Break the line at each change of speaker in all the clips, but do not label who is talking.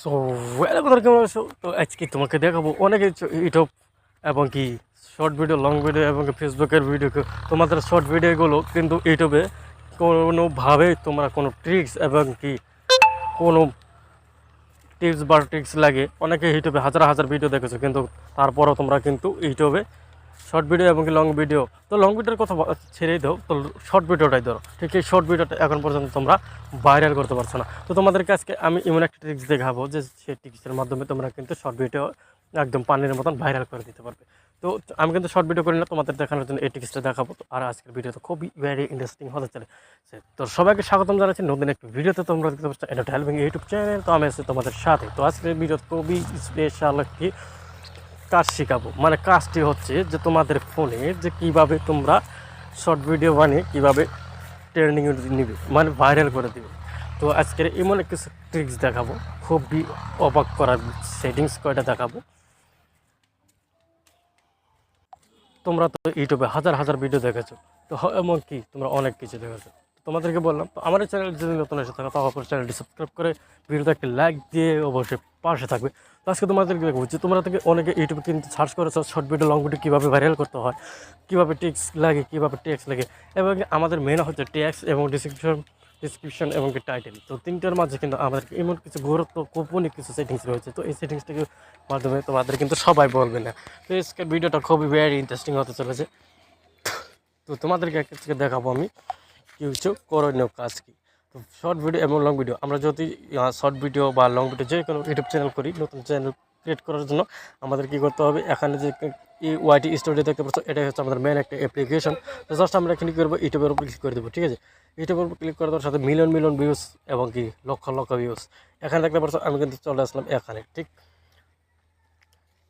So welcome কেমন আছো তো আজকে তোমাকে দেখাবো অনেক ইউটিউব এবং কি শর্ট ভিডিও লং ভিডিও এবং ফেসবুকের ভিডিও তোমাদের শর্ট ভিডিওগুলো কিন্তু ইউটিউবে কোনোভাবে তোমরা কোনো ট্রিক্স এবং কি কোনো টিপস বা ট্রিক্স লাগে। অনেকে ইউটিউবে হাজার হাজার ভিডিও দেখেছ, কিন্তু তারপরও তোমরা কিন্তু ইউটিউবে শর্ট ভিডিও এবং লং ভিডিও তো লং ভিডিওর কথা ছেড়েই দাও। তো শর্ট ভিডিওটাই ধরো। ঠিক এই শর্ট ভিডিওটা এখন পর্যন্ত তোমরা ভাইরাল করতে পারছ না। তো তোমাদেরকে আজকে আমি এমন একটা ট্রিক্স দেখাবো যে সেই ট্রিক্সের মাধ্যমে তোমরা কিন্তু শর্ট ভিডিও একদম পানির মতন ভাইরাল করে দিতে পারবে। তো আমি কিন্তু শর্ট ভিডিও করি না, তোমাদের দেখানোর জন্য এই ট্রিক্সটা দেখাবো। আর আজকের ভিডিও তো খুবই ভেরি ইন্টারেস্টিং হতে চলে তো সবাইকে স্বাগতম জানাচ্ছি। নতুন একটি ভিডিওতে তোমরা দেখতে পাচ্ছ এটা হেল্পিং ইউটিউব চ্যানেল। তো আমি আছি তোমাদের সাথে। তো আজকের ভিডিও খুবই স্পেশাল একটি কাজ শেখাবো। মানে কাজটি হচ্ছে যে তোমাদের ফোনে যে কীভাবে তোমরা শর্ট ভিডিও বানিয়ে কীভাবে ট্রেনিং নিবে মানে ভাইরাল করে দিবে। তো আজকের এমন কিছু ট্রিক্স দেখাবো। খুবই অবাক করার সেটিংস কয়টা দেখাবো। তোমরা তো ইউটিউবে হাজার হাজার ভিডিও দেখেছ। তো এমন কি তোমরা অনেক কিছু দেখেছ। তোমাদেরকে বললাম, তো আমার চ্যানেল যদি নতুন এসে থাকো তো অবশ্যই চ্যানেলটি সাবস্ক্রাইব করে ভিডিওতে একটা লাইক দিয়ে অবশ্যই পাশে থাকবে। তো আজকে তোমাদেরকে দেখব যে তোমরা থেকে অনেকে ইউটিউবে কিন্তু সার্চ করেছ শর্ট ভিডিও লং ভিডিও কীভাবে ভাইরাল করতে হয়, কীভাবে টিক্স লাগে, কীভাবে টেক্স লাগে, এবং আমাদের মেন হচ্ছে টেক্স এবং ডিসক্রিপশন ডিসক্রিপশন এবং টাইটেল তো তিনটার মাঝে কিন্তু আমাদের এমন কিছু গুরুত্ব গোপনীয় কিছু সেটিংস রয়েছে, তো এই সেটিংসটাকে মাধ্যমে তোমাদের কিন্তু সবাই বলবে না। তো আজকের ভিডিওটা খুবই ভেরি ইন্টারেস্টিং হতে চলেছে। তো তোমাদেরকে আজকে দেখাবো আমি কিছু করণীয় কাজ কি? তো শর্ট ভিডিও এবং লং ভিডিও আমরা যদি শর্ট ভিডিও বা লং ভিডিও যে কোনো ইউটিউব চ্যানেল করি, নতুন চ্যানেল ক্রিয়েট করার জন্য আমাদের কী করতে হবে? এখানে যে ওয়াইটি স্টুডিও দেখতে পাচ্ছ, এটাই হচ্ছে আমাদের মেন একটা অ্যাপ্লিকেশন তো জাস্ট আমরা এখানে কী করব? ইউটিউবের উপর ক্লিক করে দেবো, ঠিক আছে? ইউটিউবের উপর ক্লিক করে দেওয়ার সাথে মিলিয়ন মিলিয়ন ভিউস এবং কি লক্ষ লক্ষ ভিউস এখানে দেখতে পাচ্ছ, আমি কিন্তু চলে আসলাম এখানে, ঠিক?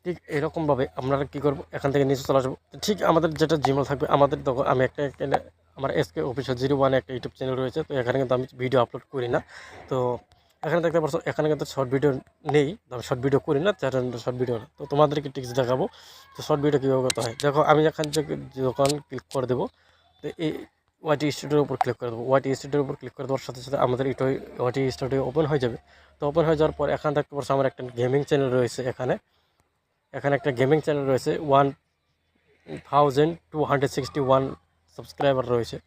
ঠিক এরকমভাবে আমরা কী করব? এখান থেকে নিচে চলে আসব। ঠিক আমাদের যেটা জিমেল থাকবে, আমাদের তখন আমি একটা আমার এসকে অফিসিয়াল জিরো ওয়ানে একটা ইউটিউব চ্যানেল রয়েছে, তো এখানে কিন্তু আমি ভিডিও আপলোড করি না। তো এখানে দেখতে পাচ্ছ, এখানে কিন্তু শর্ট ভিডিও নেই আমি শর্ট ভিডিও করি না চ্যানেলটা শর্ট ভিডিও না। তো তোমাদেরকে টিক্স দেখাবো, তো শর্ট ভিডিও কীভাবে করতে হয়। দেখো, আমি এখান থেকে যখন ক্লিক করে দেবো, তো এই ওয়াইটি স্টুডিওর উপর ক্লিক করে দেবো। ওয়াইটি স্টুডিওর উপর ক্লিক করে দেওয়ার সাথে সাথে আমাদের এটা ওয়াইটি স্টুডিও ওপেন হয়ে যাবে। তো ওপেন হয়ে যাওয়ার পর এখানে দেখতে পাচ্ছ, আমার একটা গেমিং চ্যানেল রয়েছে এখানে। এখানে একটা গেমিং চ্যানেল রয়েছে one thousand two hundred sixty one subscriber রয়েছে।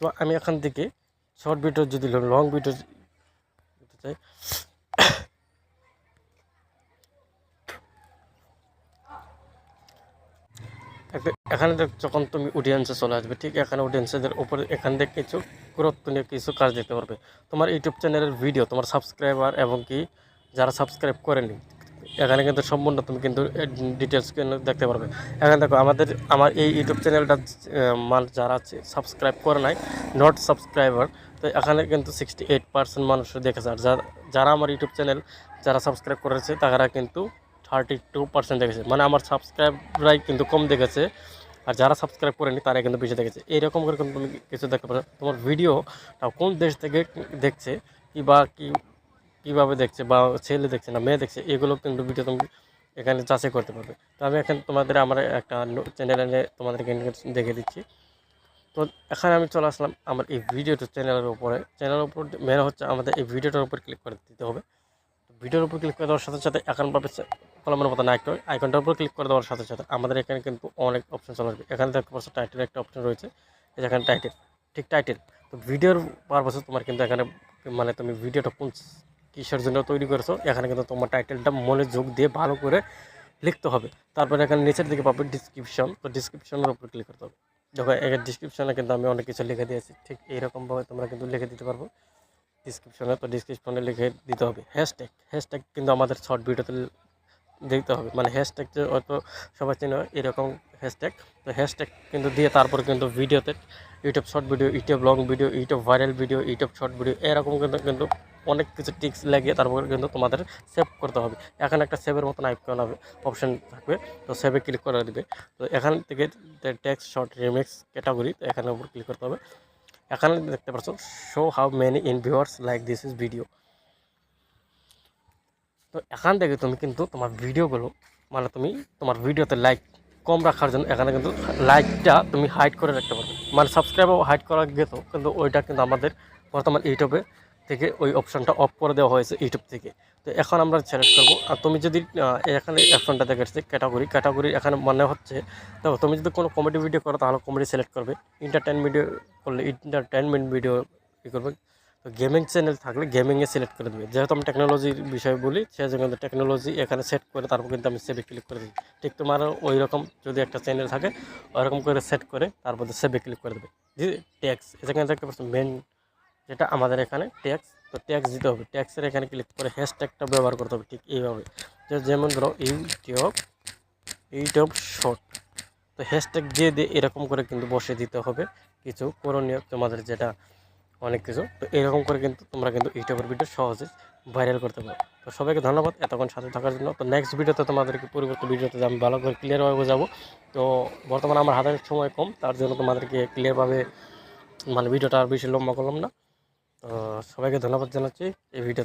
তো আমি এখান থেকে শর্ট ভিডিও যদি লং ভিডিও চাই। এখানে যখন তুমি অডিয়েন্সে চলে আসবে, ঠিক এখানে অডিয়েন্সেদের উপরে এখান থেকে কিছু গুরুত্বনীয় কিছু কাজ দেখতে পারবে। তোমার ইউটিউব চ্যানেলের ভিডিও তোমার সাবস্ক্রাইবার এবং কি, যারা সাবস্ক্রাইব করেনি এখানে কিন্তু সম্পূর্ণ তুমি কিন্তু ডিটেলস দেখতে পারবে। এখানে দেখো, আমাদের, আমার এই ইউটিউব চ্যানেলটা মান যারা আছে সাবস্ক্রাইব করে নাই নট সাবস্ক্রাইবার তো এখানে কিন্তু সিক্সটি এইট পার্সেন্ট মানুষ দেখেছে। আর যারা আমার ইউটিউব চ্যানেল যারা সাবস্ক্রাইব করেছে, তারা কিন্তু থার্টি টু পার্সেন্ট দেখেছে। মানে আমার সাবস্ক্রাইবরাই কিন্তু কম দেখেছে, আর যারা সাবস্ক্রাইব করেনি তারা কিন্তু বেশি দেখেছে। এইরকম করে কিন্তু তুমি কিছু দেখতে পারো। তোমার ভিডিওটা কোন দেশ থেকে দেখছে, কি বা কি কীভাবে দেখছে বা ছেলে দেখছে না, মেয়ে দেখছে, এগুলো কিন্তু ভিডিও তুমি এখানে যাচাই করতে পারবে। তো আমি এখানে তোমাদের আমার একটা চ্যানেলে তোমাদেরকে দেখে দিচ্ছি। তো এখানে আমি চলে আসলাম আমার এই ভিডিওটা চ্যানেলের উপরে। চ্যানেলের উপর মেন হচ্ছে আমাদের এই ভিডিওটার উপর ক্লিক করে দিতে হবে। ভিডিওর উপর ক্লিক করে দেওয়ার সাথে সাথে এখন পাবে কলমের মতো না আইকনটার উপর ক্লিক করে দেওয়ার সাথে সাথে আমাদের এখানে কিন্তু অনেক অপশন চলে আসবে। এখানে দেখতে পাচ্ছ টাইটেল একটা অপশন রয়েছে এখানে টাইটেল ঠিক টাইটেল তো ভিডিওর পারপাসে তোমার কিন্তু এখানে মানে তুমি ভিডিওটা কোন কিসের জন্য তৈরি করেছ? এখানে কিন্তু তোমার টাইটেলটা মনে যোগ দিয়ে ভালো করে লিখতে হবে। তারপরে এখানে নিচের দিকে পাবে ডিসক্রিপশন তো ডিসক্রিপশনের উপর ক্লিক করতে হবে। দেখো, এখানে ডিসক্রিপশনে কিন্তু আমি অনেক কিছু লিখে দিয়েছি। ঠিক এইরকমভাবে তোমরা কিন্তু লিখে দিতে পারব। ডিসক্রিপশনে তো ডিসক্রিপশনে লিখে দিতে হবে। হ্যাশট্যাগ হ্যাশট্যাগ কিন্তু আমাদের শর্ট ভিডিওতে দেখতে হবে। মানে হ্যাশট্যাগ যে হয়তো সবাই চেনে, এরকম হ্যাশট্যাগ তো হ্যাশট্যাগ কিন্তু দিয়ে তারপর কিন্তু ভিডিওতে YouTube short video YouTube long video YouTube viral video YouTube short video এরকম কিন্তু কিন্তু অনেক কিছু টিক্স লাগিয়ে তারপর কিন্তু তোমাদের সেভ করতে হবে। এখানে একটা সেভের মতন আইকন হবে অপশন থাকবে। তো সেভে ক্লিক করে দিবে। তো এখান থেকে টেক্সট শর্ট রিমিক্স ক্যাটাগরি এখানে উপর ক্লিক করতে হবে। এখানে দেখতে পাচ্ছ show how many in viewers like this is video তো এখান থেকে তুমি কিন্তু তোমার ভিডিওগুলো মানে তুমি তোমার ভিডিওতে লাইক কম রাখার জন্য এখানে কিন্তু লাইকটা তুমি হাইড করে রাখতে পারবে। মানে সাবস্ক্রাইবও হাইড করা গেত, কিন্তু ওইটা কিন্তু আমাদের বর্তমান ইউটিউবে থেকে ওই অপশনটা অফ করে দেওয়া হয়েছে ইউটিউব থেকে। তো এখন আমরা সিলেক্ট করব। আর তুমি যদি এখানে অপশনটা দেখেছি ক্যাটাগরি ক্যাটাগরি এখানে মানে হচ্ছে, দেখো, তুমি যদি কোনো কমেডি ভিডিও করো, তাহলে কমেডি সিলেক্ট করবে। এন্টারটেন ভিডিও করলে ইন্টারটেনমেন্ট ভিডিও ই করবে। তো গেমিং চ্যানেল থাকলে গেমিংয়ে সিলেক্ট করে দেবে। যেহেতু আমি টেকনোলজির বিষয়ে বলি, সেই জন্য টেকনোলজি এখানে সেট করে তারপর কিন্তু আমি সেভে ক্লিক করে দিই। ঠিক তোমার ওই রকম যদি একটা চ্যানেল থাকে ওরকম করে সেট করে তারপর সেভে ক্লিক করে দেবে। ট্যাক্স এখানে দেখতে পাচ্ছ মেন যেটা আমাদের এখানে ট্যাক্স তো ট্যাক্স দিতে হবে। ট্যাক্সের এখানে ক্লিক করে হ্যাশট্যাগটা ব্যবহার করতে হবে, ঠিক এইভাবে। যেমন ধরো ইউটিউব ইউটিউব শর্ট তো হ্যাশট্যাগ দিয়ে দিয়ে এরকম করে কিন্তু বসে দিতে হবে। কিছু করণীয় তোমাদের যেটা, অনেক কিছু। তো এরকম করে কিন্তু তোমরা কিন্তু ইউটিউবের ভিডিও সহজে ভাইরাল করতে পারো। তো সবাইকে ধন্যবাদ এতক্ষণ সাথে থাকার জন্য। তো নেক্সট ভিডিওতে তোমাদেরকে পরিবর্তন ভিডিওতে আমি ভালো করে ক্লিয়ারভাবে বোঝাবো। তো বর্তমানে আমার হাতের সময় কম, তার জন্য তোমাদেরকে ক্লিয়ারভাবে মানে ভিডিওটা আর বেশি লম্বা করলাম না। সবাইকে ধন্যবাদ জানাচ্ছি এই ভিডিওতে।